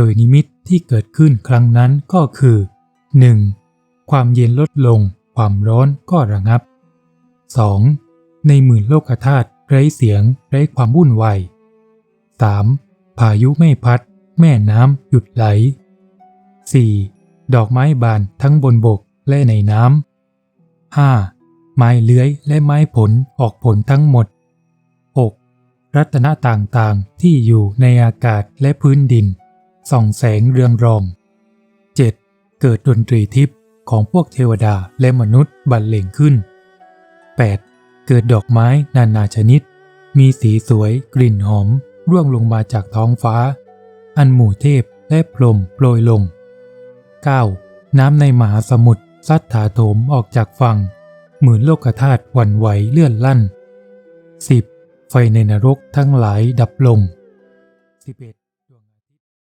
โดยนิมิตที่เกิดขึ้นครั้งนั้นก็คือ 1. ความเย็นลดลง ความร้อนก็ระงับ 2. ในหมื่นโลกธาตุไร้เสียง ไร้ความวุ่นวาย 3. พายุไม่พัด แม่น้ำหยุดไหล 4. ดอกไม้บานทั้งบนบกและในน้ำ 5. ไม้เลื้อยและไม้ผลออกผลทั้งหมด 6. รัตนะต่างๆที่อยู่ในอากาศและพื้นดิน ส่องแสงเรืองรอง 7. เกิดดนตรีทิพย์ของพวกเทวดาและมนุษย์บรรเลงขึ้น 8. เกิดดอกไม้นานาชนิด มีสีสวยกลิ่นหอม ร่วงลงมาจากท้องฟ้า อันหมู่เทพและพรมโปรยลง 9. น้ำในมหาสมุทรซัดถาโถมออกจากฝั่งหมื่นโลกธาตุหวั่นไหวเลื่อนลั่น 10. ไฟในนรกทั้งหลายดับลง 11.